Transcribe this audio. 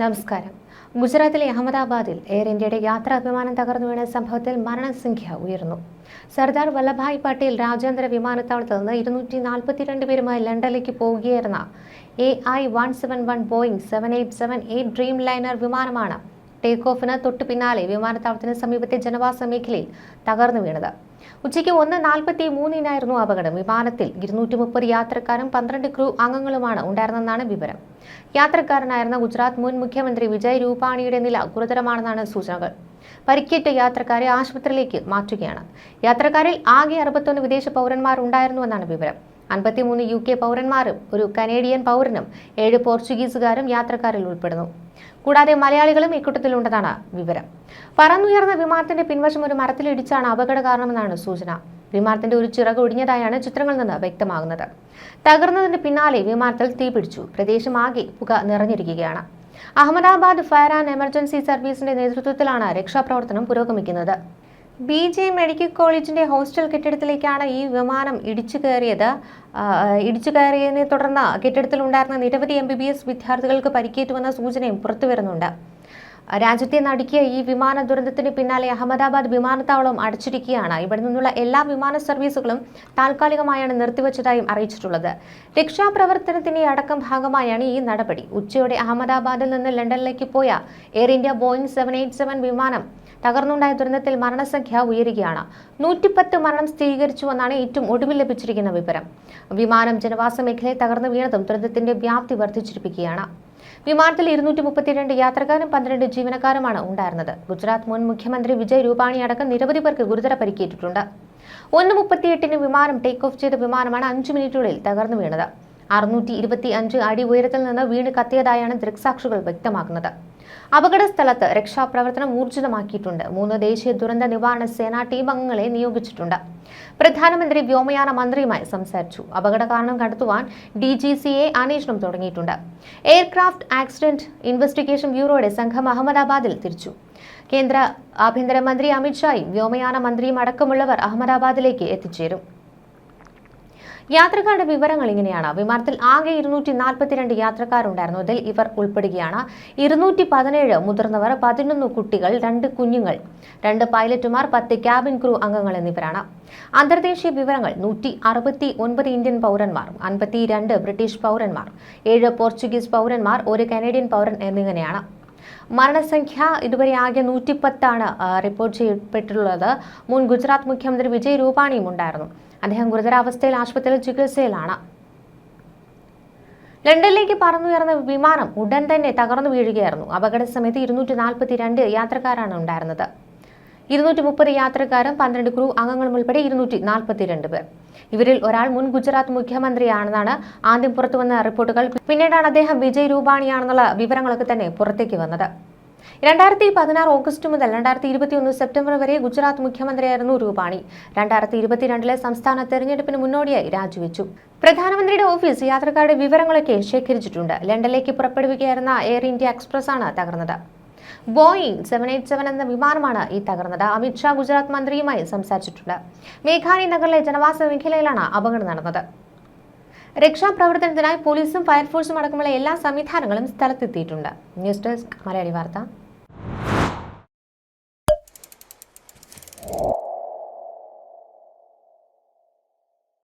നമസ്കാരം. ഗുജറാത്തിലെ അഹമ്മദാബാദിൽ എയർ ഇന്ത്യയുടെ യാത്രാ വിമാനം തകർന്നു വീണ സംഭവത്തിൽ മരണസംഖ്യ ഉയർന്നു. സർദാർ വല്ലഭായ് പട്ടേൽ രാജ്യാന്തര വിമാനത്താവളത്തിൽ നിന്ന് ഇരുന്നൂറ്റി നാൽപ്പത്തിരണ്ട് പേരുമായി ലണ്ടനിലേക്ക് പോവുകയായിരുന്ന A I one seven one Boeing seven eight seven eight Dreamliner വിമാനമാണ് ടേക്ക് ഓഫിന് തൊട്ടു പിന്നാലെ വിമാനത്താവളത്തിന് സമീപത്തെ ജനവാസ മേഖലയിൽ തകർന്നു വീണത്. ഉച്ചയ്ക്ക് ഒന്ന് നാൽപ്പത്തി മൂന്നിനായിരുന്നു അപകടം. വിമാനത്തിൽ ഇരുന്നൂറ്റി മുപ്പത് യാത്രക്കാരും പന്ത്രണ്ട് ക്രൂ അംഗങ്ങളുമാണ് ഉണ്ടായിരുന്നെന്നാണ് വിവരം. യാത്രക്കാരനായിരുന്ന ഗുജറാത്ത് മുൻ മുഖ്യമന്ത്രി വിജയ് രൂപാണിയുടെ നില ഗുരുതരമാണെന്നാണ് സൂചനകൾ. പരിക്കേറ്റ യാത്രക്കാരെ ആശുപത്രിയിലേക്ക് മാറ്റുകയാണ്. യാത്രക്കാരിൽ ആകെ അറുപത്തൊന്ന് വിദേശ പൗരന്മാർ ഉണ്ടായിരുന്നുവെന്നാണ് വിവരം. അൻപത്തിമൂന്ന് യു കെ പൗരന്മാരും ഒരു കനേഡിയൻ പൗരനും ഏഴ് പോർച്ചുഗീസുകാരും യാത്രക്കാരിൽ ഉൾപ്പെടുന്നു. കൂടാതെ മലയാളികളും ഇക്കൂട്ടത്തിലുണ്ടെന്നാണ് വിവരം. പറന്നുയർന്ന വിമാനത്തിന്റെ പിൻവശം ഒരു മരത്തിലിടിച്ചാണ് അപകട കാരണമെന്നാണ് സൂചന. വിമാനത്തിന്റെ ഒരു ചിറക് ഒടിഞ്ഞതായാണ് ചിത്രങ്ങളിൽ നിന്ന് വ്യക്തമാകുന്നത്. തകർന്നതിന് പിന്നാലെ വിമാനത്തിൽ തീപിടിച്ചു പ്രദേശം ആകെ പുക നിറഞ്ഞിരിക്കുകയാണ്. അഹമ്മദാബാദ് ഫയർ ആൻഡ് എമർജൻസി സർവീസിന്റെ നേതൃത്വത്തിലാണ് രക്ഷാപ്രവർത്തനം പുരോഗമിക്കുന്നത്. ബി ജെ മെഡിക്കൽ കോളേജിന്റെ ഹോസ്റ്റൽ കെട്ടിടത്തിലേക്കാണ് ഈ വിമാനം ഇടിച്ചു കയറിയത്. ഇടിച്ചു കയറിയതിനെ തുടർന്ന് കെട്ടിടത്തിലുണ്ടായിരുന്ന നിരവധി എം ബി ബി എസ് വിദ്യാർത്ഥികൾക്ക് പരിക്കേറ്റുവെന്ന സൂചനയും പുറത്തുവരുന്നുണ്ട്. രാജ്യത്തെ നടുക്കിയ ഈ വിമാന ദുരന്തത്തിന് പിന്നാലെ അഹമ്മദാബാദ് വിമാനത്താവളം അടച്ചിരിക്കുകയാണ്. ഇവിടെ നിന്നുള്ള എല്ലാ വിമാന സർവീസുകളും താൽക്കാലികമായാണ് നിർത്തിവച്ചതായും അറിയിച്ചിട്ടുള്ളത്. രക്ഷാപ്രവർത്തനത്തിന്റെ അടക്കം ഭാഗമായാണ് ഈ നടപടി. ഉച്ചയോടെ അഹമ്മദാബാദിൽ നിന്ന് ലണ്ടനിലേക്ക് പോയ Air India Boeing seven eight seven വിമാനം തകർന്നുണ്ടായ ദുരന്തത്തിൽ മരണസംഖ്യ ഉയരുകയാണ്. നൂറ്റിപ്പത്ത് മരണം സ്ഥിരീകരിച്ചുവെന്നാണ് ഏറ്റവും ഒടുവിൽ ലഭിച്ചിരിക്കുന്ന വിവരം. വിമാനം ജനവാസ മേഖലയിൽ തകർന്നു വീണതും ദുരന്തത്തിന്റെ വ്യാപ്തി വർദ്ധിച്ചിരിക്കുകയാണ് വിമാനത്തിൽ ഇരുന്നൂറ്റി മുപ്പത്തിരണ്ട് യാത്രക്കാരും പന്ത്രണ്ട് ജീവനക്കാരുമാണ് ഉണ്ടായിരുന്നത്. ഗുജറാത്ത് മുൻ മുഖ്യമന്ത്രി വിജയ് രൂപാണി അടക്കം നിരവധി പേർക്ക് ഗുരുതര പരിക്കേറ്റിട്ടുണ്ട്. ഒന്ന് മുപ്പത്തിയെട്ടിന് വിമാനം ടേക്ക് ഓഫ് ചെയ്ത വിമാനമാണ് അഞ്ച് മിനിറ്റുകളിൽ തകർന്നു വീണത്. അറുന്നൂറ്റി ഇരുപത്തി അഞ്ച് അടി ഉയരത്തിൽ നിന്ന് വീണ് കത്തിയതായാണ് ദൃക്സാക്ഷികൾ വ്യക്തമാക്കുന്നത്. അപകട സ്ഥലത്ത് രക്ഷാപ്രവർത്തനം ഊർജിതമാക്കിയിട്ടുണ്ട്. മൂന്ന് ദേശീയ ദുരന്ത നിവാരണ സേനാ ടീം അംഗങ്ങളെ നിയോഗിച്ചിട്ടുണ്ട്. പ്രധാനമന്ത്രി വ്യോമയാന മന്ത്രിയുമായി സംസാരിച്ചു. അപകട കാരണം കണ്ടെത്തുവാൻ ഡി ജി സി എ അന്വേഷണം തുടങ്ങിയിട്ടുണ്ട്. എയർക്രാഫ്റ്റ് ആക്സിഡന്റ് ഇൻവെസ്റ്റിഗേഷൻ ബ്യൂറോയുടെ സംഘം അഹമ്മദാബാദിൽ തിരിച്ചു. കേന്ദ്ര ആഭ്യന്തരമന്ത്രി അമിത്ഷായും വ്യോമയാന മന്ത്രിയും അടക്കമുള്ളവർ അഹമ്മദാബാദിലേക്ക് എത്തിച്ചേരും. യാത്രക്കാരുടെ വിവരങ്ങൾ ഇങ്ങനെയാണ്. വിമാനത്തിൽ ആകെ ഇരുന്നൂറ്റി നാൽപ്പത്തിരണ്ട് യാത്രക്കാരുണ്ടായിരുന്നു. അതിൽ ഇവർ ഉൾപ്പെടുകയാണ്. ഇരുന്നൂറ്റി പതിനേഴ് മുതിർന്നവർ പതിനൊന്ന് കുട്ടികൾ രണ്ട് കുഞ്ഞുങ്ങൾ രണ്ട് പൈലറ്റുമാർ പത്ത് ക്യാബിൻ ക്രൂ അംഗങ്ങൾ എന്നിവരാണ്. അന്തർദേശീയ വിവരങ്ങൾ നൂറ്റി അറുപത്തി ഒൻപത് ഇന്ത്യൻ പൗരന്മാർ അൻപത്തി രണ്ട് ബ്രിട്ടീഷ് പൗരന്മാർ ഏഴ് പോർച്ചുഗീസ് പൗരന്മാർ ഒരു കനേഡിയൻ പൗരൻ എന്നിങ്ങനെയാണ്. മരണസംഖ്യ ഇതുവരെ ആകെ നൂറ്റിപ്പത്താണ് റിപ്പോർട്ട് ചെയ്യപ്പെട്ടിട്ടുള്ളത്. മുൻ ഗുജറാത്ത് മുഖ്യമന്ത്രി വിജയ് രൂപാണിയും ഉണ്ടായിരുന്നു. അദ്ദേഹം ഗുരുതരാവസ്ഥയിൽ ആശുപത്രിയിൽ ചികിത്സയിലാണ്. ലണ്ടനിലേക്ക് പറന്നുയർന്ന വിമാനം ഉടൻ തന്നെ തകർന്നു വീഴുകയായിരുന്നു. അപകട സമയത്ത് ഇരുന്നൂറ്റി നാൽപ്പത്തി രണ്ട് യാത്രക്കാരാണ് ഉണ്ടായിരുന്നത്. ഇരുന്നൂറ്റി മുപ്പത് യാത്രക്കാരും പന്ത്രണ്ട് ക്രൂ അംഗങ്ങളും ഉൾപ്പെടെ ഇരുന്നൂറ്റി നാൽപ്പത്തിരണ്ട് പേർ. ഇവരിൽ ഒരാൾ മുൻ ഗുജറാത്ത് മുഖ്യമന്ത്രിയാണെന്നാണ് ആദ്യം പുറത്തുവന്ന റിപ്പോർട്ടുകൾ. പിന്നീടാണ് അദ്ദേഹം വിജയ് രൂപാണിയാണെന്നുള്ള വിവരങ്ങളൊക്കെ തന്നെ പുറത്തേക്ക് വന്നത്. രണ്ടായിരത്തി പതിനാറ് ഓഗസ്റ്റ് മുതൽ രണ്ടായിരത്തി ഇരുപത്തിയൊന്ന് സെപ്റ്റംബർ വരെ ഗുജറാത്ത് മുഖ്യമന്ത്രിയായിരുന്നു രൂപാണി. രണ്ടായിരത്തി ഇരുപത്തിരണ്ടിലെ സംസ്ഥാന തെരഞ്ഞെടുപ്പിന് മുന്നോടിയായി രാജിവെച്ചു. പ്രധാനമന്ത്രിയുടെ ഓഫീസ് യാത്രക്കാരുടെ വിവരങ്ങളൊക്കെ ശേഖരിച്ചിട്ടുണ്ട്. ലണ്ടനിലേക്ക് പുറപ്പെടുവിക്കുകയായിരുന്ന എയർ ഇന്ത്യ എക്സ്പ്രസ് ആണ് തകർന്നത്. ബോയിങ് സെവൻ എയ്റ്റ് സെവൻ എന്ന വിമാനമാണ് ഈ തകർന്നത്. അമിത്ഷാ ഗുജറാത്ത് മന്ത്രിയുമായി സംസാരിച്ചിട്ടുണ്ട്. മേഘാലയ നഗറിലെ ജനവാസ മേഖലയിലാണ് അപകടം നടന്നത്. രക്ഷാപ്രവർത്തനത്തിനായി പോലീസും ഫയർഫോഴ്സും അടക്കമുള്ള എല്ലാ സംവിധാനങ്ങളും സ്ഥലത്തെത്തിയിട്ടുണ്ട്. ന്യൂസ് ഡെസ്ക് മലയാളി വാർത്ത.